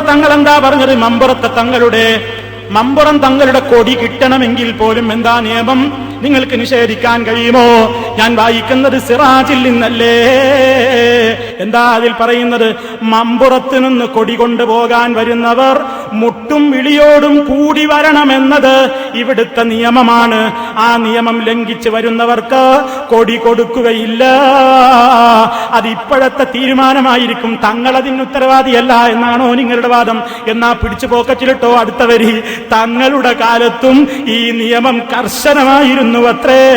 തങ്ങൾ എന്താ പറഞ്ഞത്? മമ്പുറത്തെ തങ്ങളുടെ മമ്പുറം തങ്ങളുടെ കൊടി കിട്ടണമെങ്കിൽ പോലും എന്താ നിയമം? നിങ്ങൾക്ക് നിഷേധിക്കാൻ കഴിയുമോ? ഞാൻ വായിക്കുന്നത് സിറാജിൽ നിന്നല്ലേ? എന്താ അതിൽ പറയുന്നത്? മമ്പുറത്ത് നിന്ന് കൊടി കൊണ്ടുപോകാൻ വരുന്നവർ മുട്ടും വിളിയോടും കൂടി വരണമെന്നത് ഇവിടുത്തെ നിയമമാണ്. ആ നിയമം ലംഘിച്ച് വരുന്നവർക്ക് കൊടി കൊടുക്കുകയില്ല. അതിപ്പോഴത്തെ തീരുമാനമായിരിക്കും. തങ്ങളതിന് ഉത്തരവാദിയല്ല എന്നാണോ നിങ്ങളുടെ വാദം. എന്നാ പിടിച്ചു പോക്കറ്റിലിട്ടോ അടുത്ത വരി. തങ്ങളുടെ കാലത്തും ഈ നിയമം കർശനമായിരുന്നു അത്രേ.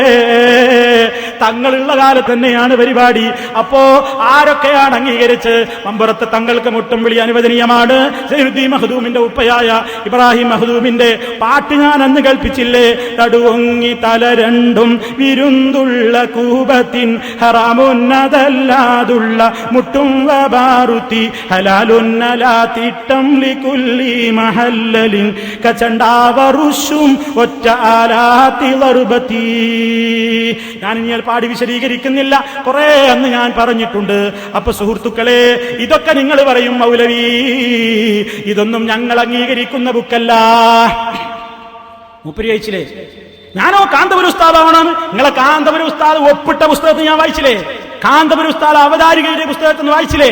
തങ്ങളുള്ള കാലത്ത് തന്നെയാണ് പരിപാടി. അപ്പോ ആരൊക്കെയാണ് അംഗീകരിച്ച്? മമ്പുറത്ത് തങ്ങൾക്ക് മുട്ടും വിളി അനുവദനീയമാണ്. സൈനുദ്ദീൻ മഹദൂമിന്റെ ഉപ്പയായ ഇബ്രാഹിം മഹദൂമിന്റെ പാട്ട് ഞാൻ അന്ന് കൽപ്പിച്ചില്ലേ തടുവൊങ്ങി തല രണ്ടും വിരുന്തുള്ള കൂപത്തിൻ ഹറാമുന്നതല്ലാതുള്ള മുട്ടും വബാറുത്തി ഹലാലുന്നലാത്തിട്ടം ലിക്കുല്ലി മഹല്ലലിൻ കച്ചണ്ടാവറുഷും ഒറ്റ ആലാത്തി ഞാൻ ഇനി പാടി വിശദീകരിക്കുന്നില്ല. കുറെ അന്ന് ഞാൻ പറഞ്ഞിട്ടുണ്ട്. അപ്പൊ സുഹൃത്തുക്കളെ ഇതൊക്കെ നിങ്ങൾ പറയും മൗലവി. ഇതൊന്നും ഞങ്ങൾ അംഗീകരിക്കുന്ന ബുക്കല്ല. മുപ്പരി വായിച്ചില്ലേ ഞാനോ കാന്തപുര ഉസ്താദാവണം? നിങ്ങളെ കാന്തപുര ഉസ്താദ് ഒപ്പിട്ട പുസ്തകത്തിൽ ഞാൻ വായിച്ചില്ലേ? കാന്തപുര ഉസ്താദ് അവതാരികയുടെ പുസ്തകത്തിൽ നിന്ന് വായിച്ചില്ലേ?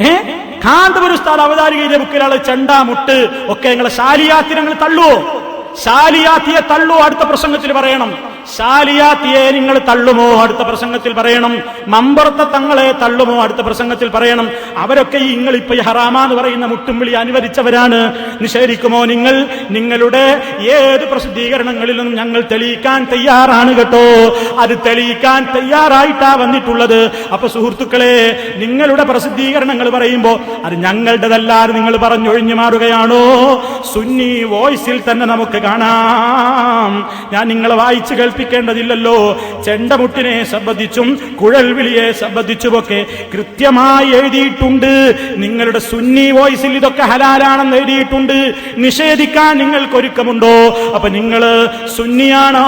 ഏ? കാന്തപുര ഉസ്താദ് അവതാരികയുടെ ചെണ്ട മുട്ട് ഒക്കെ നിങ്ങളെ ശാലിയാത്തി ഞങ്ങൾ തള്ളുവോ? ശാലിയാത്തിയെ തള്ളുവോ? അടുത്ത പ്രസംഗത്തിൽ പറയണം. ശാലിയാത്തിയെ നിങ്ങൾ തള്ളുമോ? അടുത്ത പ്രസംഗത്തിൽ പറയണം. മമ്പറത്തെ തങ്ങളെ തള്ളുമോ? അടുത്ത പ്രസംഗത്തിൽ പറയണം. അവരൊക്കെ നിങ്ങൾ ഇപ്പൊ ഈ ഹറാമ എന്ന് പറയുന്ന മുട്ടും വിളി അനുവദിച്ചവരാണ്. നിഷേധിക്കുമോ നിങ്ങൾ? നിങ്ങളുടെ ഏത് പ്രസിദ്ധീകരണങ്ങളിലും ഞങ്ങൾ തെളിയിക്കാൻ തയ്യാറാണ് കേട്ടോ. അത് തെളിയിക്കാൻ തയ്യാറായിട്ടാ വന്നിട്ടുള്ളത്. അപ്പൊ സുഹൃത്തുക്കളെ നിങ്ങളുടെ പ്രസിദ്ധീകരണങ്ങൾ പറയുമ്പോ അത് ഞങ്ങളുടേതല്ലാതെ നിങ്ങൾ പറഞ്ഞൊഴിഞ്ഞു മാറുകയാണോ? സുന്നി വോയിസിൽ തന്നെ നമുക്ക് കാണാം. ഞാൻ നിങ്ങളെ വായിച്ചു കേൾപ്പിക്കേണ്ടതില്ലല്ലോ ചെണ്ടമുട്ടിനെ സംബന്ധിച്ചും കുഴൽവിളിയെ സംബന്ധിച്ചുമൊക്കെ കൃത്യമായി എഴുതിയിട്ടുണ്ട്. നിങ്ങളുടെ സുന്നി വോയിസിൽ ഇതൊക്കെ ഹലാലാണെന്ന് എഴുതിയിട്ടുണ്ട്. നിഷേധിക്കാൻ നിങ്ങൾക്ക് ഒരുക്കമുണ്ടോ? അപ്പൊ നിങ്ങൾ സുന്നിയാണോ?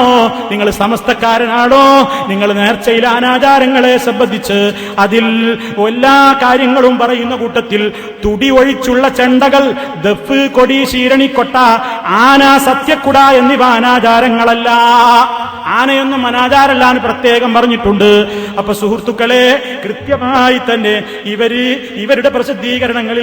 നിങ്ങൾ സമസ്തക്കാരനാണോ? നിങ്ങൾ നേർച്ചയിലെ അനാചാരങ്ങളെ സംബന്ധിച്ച് അതിൽ എല്ലാ കാര്യങ്ങളും പറയുന്ന കൂട്ടത്തിൽ തുടി ഒഴിച്ചുള്ള ചെണ്ടകൾ ദഫ് കൊടി ശീരണിക്കൊട്ട ആന സത്യക്കുട എന്നിവ അനാചാരങ്ങളല്ല. ആനയൊന്നും അനാചാരല്ല എന്ന് പ്രത്യേകം പറഞ്ഞിട്ടുണ്ട്. അപ്പൊ സുഹൃത്തുക്കളെ കൃത്യമായി തന്നെ ഇവർ ഇവരുടെ പ്രസിദ്ധീകരണങ്ങളിൽ